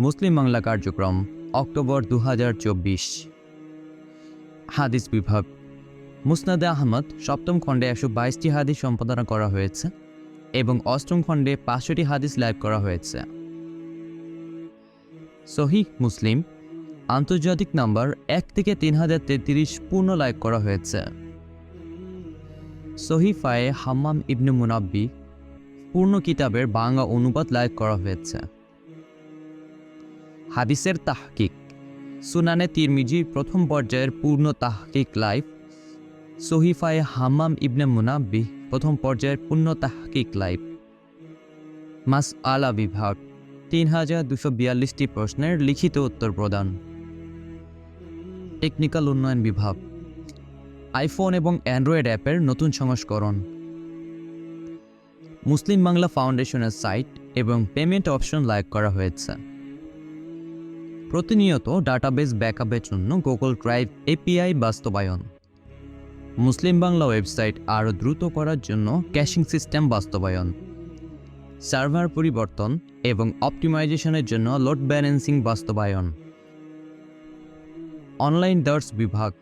মুসলিম বাংলা কার্যক্রম, অক্টোবর দু হাজার চব্বিশ। হাদিস বিভাগ। মুসনাদে আহমদ, সপ্তম খণ্ডে একশো বাইশটি হাদিস সম্পাদনা করা হয়েছে এবং অষ্টম খণ্ডে পাঁচশোটি হাদিস লাইভ করা হয়েছে। সহি মুসলিম, আন্তর্জাতিক নাম্বার এক থেকে তিন হাজার তেত্রিশ পূর্ণ লাইভ করা হয়েছে। সহিফায়ে হাম্মাম ইবনে মুনাব্বি, পূর্ণ কিতাবের বাংলা অনুবাদ লাইভ করা হয়েছে। হাদিসের তাহকিক। সুনানে তিরমিজি প্রথম পর্যায়ের পূর্ণ তাহকিক লাইভ সহিফায়ে হাম্মাম ইবনে মুনাব্বি প্রথম পর্যায়ের পূর্ণ তাহকিক লাইভ মাস আলা বিভাগ, তিন হাজার দুশো বিয়াল্লিশটি প্রশ্নের লিখিত উত্তর প্রদান। টেকনিক্যাল উন্নয়ন বিভাগ, আইফোন এবং অ্যান্ড্রয়েড অ্যাপের নতুন সংস্করণ। মুসলিম বাংলা ফাউন্ডেশনের সাইট এবং পেমেন্ট অপশন লাইক করা হয়েছে। প্রতিনিয়ত ডাটাবেস ব্যাকআপের জন্য গুগল ড্রাইভ এপিআই বাস্তবায়ন। মুসলিম বাংলা ওয়েবসাইট আরও দ্রুত করার জন্য ক্যাশিং সিস্টেম বাস্তবায়ন। সার্ভার পরিবর্তন এবং অপটিমাইজেশনের জন্য লোড ব্যালেন্সিং বাস্তবায়ন। অনলাইন দার্স বিভাগ।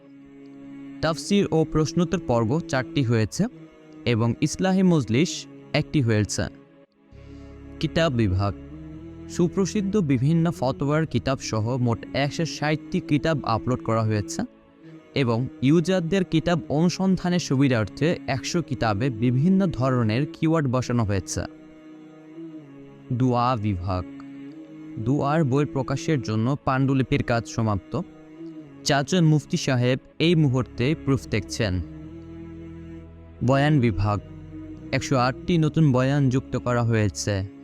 তাফসির ও প্রশ্নোত্তর পর্ব চারটি হয়েছে এবং ইসলাহি মজলিস একটি হয়েছে। কিতাব বিভাগ। সুপ্রসিদ্ধ বিভিন্ন ফতোয়ার কিতাব সহ মোট একশো ষাটটি কিতাব আপলোড করা হয়েছে এবং ইউজারদের কিতাব অনুসন্ধানের সুবিধার্থে একশো কিতাবে বিভিন্ন ধরনের কিওয়ার্ড বসানো হয়েছে। দুয়া বিভাগ। দুয়ার বই প্রকাশের জন্য পাণ্ডুলিপির কাজ সমাপ্ত। চারজন মুফতি সাহেব এই মুহূর্তে প্রুফ দেখছেন। বয়ান বিভাগ। একশো আটটি নতুন বয়ান যুক্ত করা হয়েছে।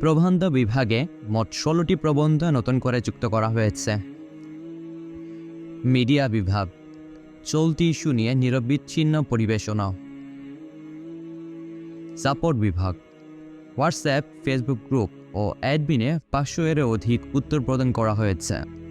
প্রবন্ধ বিভাগে মোট ষোলোটি প্রবন্ধ নতুন করে যুক্ত করা হয়েছে। মিডিয়া বিভাগ, চলতি ইস্যু নিয়ে নিরবিচ্ছিন্ন পরিবেশনা সাপোর্ট বিভাগ, হোয়াটসঅ্যাপ, ফেসবুক গ্রুপ ও অ্যাডমিনে পাঁচশো এর অধিক উত্তর প্রদান করা হয়েছে।